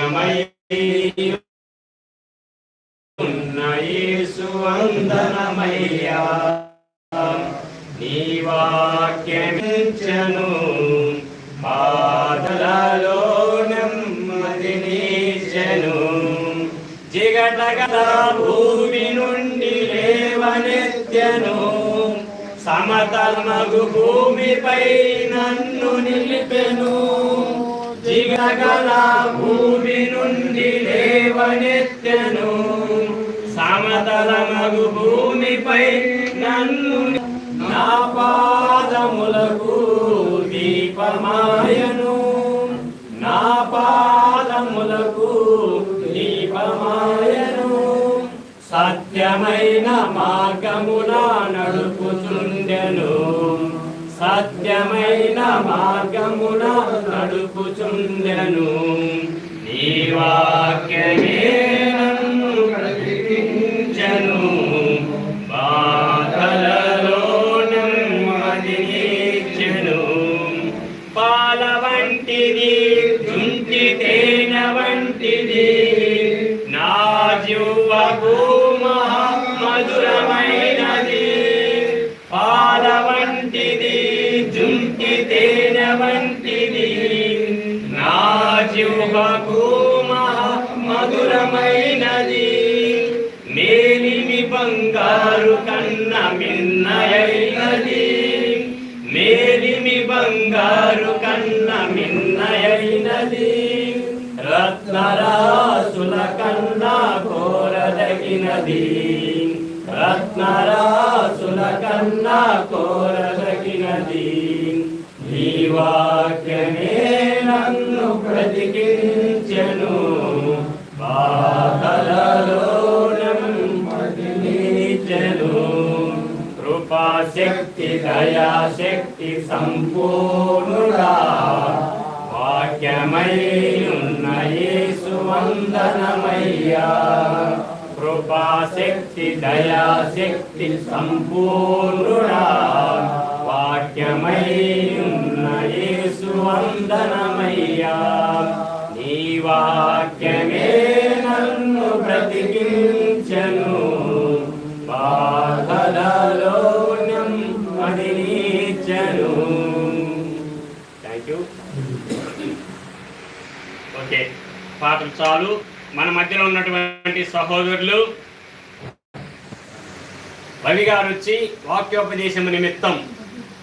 వాక్యమై ఉన్న యేసు వందనమయ్యా నీ వాక్యమించను బాధలలో నెమ్మదినిచ్చను జిగటగల భూమి నుండి లేవనెత్యను సమతలమగు భూమిపై నన్ను నిలిపెను. జిగగల భూమి లేవనెత్తెను సమతలమగు భూమిపై నన్ను నా పాదములకు దీపమాయను. నా పాదములకు దీపమాయను. సత్యమైన మార్గమున నడుపుచుండెను. సత్యమైన మార్గమున నడుపుచుండెను. నీ వాక్యమే వంటిది జుంటి తేనె వంటిది నా జీవకు మధురమైనది పాల వంటిది జుంటి తేనె వంటిది నా జీవకు మధురమైనది మేలిమి బంగారు కన్న మిన్నయైనది. మేలిమి బంగారు కన్న రత్నరాసుల కన్నా కోరదగినది రత్నరాసుల కన్నా కోరదగినది నీ వాక్యమే నన్ను బ్రతికించెను బాధలలో నెమ్మదినిచ్చెను కృపాశక్తి దయాశక్తి సంపూర్ణుడా. వాక్యమై యేసు వందనమయ్యా కృపాశక్తి దయాశక్తి సంపూర్ణుడా వాక్యమై యేసు వందనమయ్యా నీ వాక్యమే నన్ను బ్రతికించను బాధలలో నెమ్మదినిచ్చను థ్యాంక్ యూ ఓకే. పాపం చాలు. మన మధ్యలో ఉన్నటువంటి సహోదరులు రవి గారు వచ్చి వాక్యోపదేశం నిమిత్తం